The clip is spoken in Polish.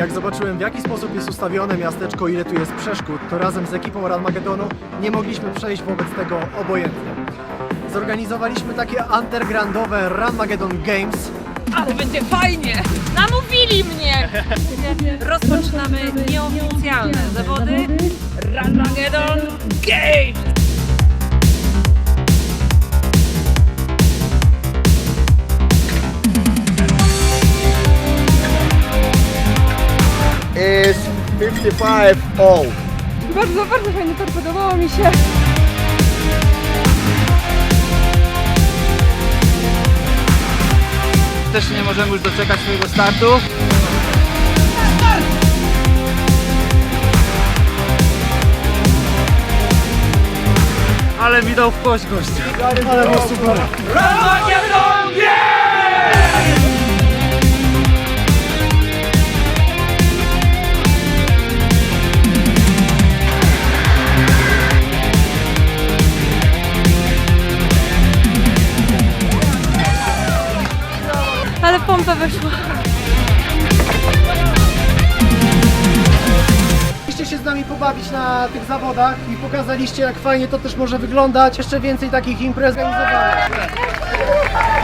Jak zobaczyłem w jaki sposób jest ustawione miasteczko, ile tu jest przeszkód, to razem z ekipą Ranmagedonu nie mogliśmy przejść wobec tego obojętnie. Zorganizowaliśmy takie undergroundowe Ranmagedon Games, Ale będzie fajnie! Namówili mnie! Rozpoczynamy nieoficjalne zawody Ranmagedon Game! 55 all. Bardzo, bardzo fajny tor, podobało mi się. Też nie możemy już doczekać swojego startu. Ale mi dał w kość gościa. ale było super. Ale pompa wyszła. Chcieliście się z nami pobawić na tych zawodach i pokazaliście jak fajnie to też może wyglądać. Jeszcze więcej takich imprez organizowanych.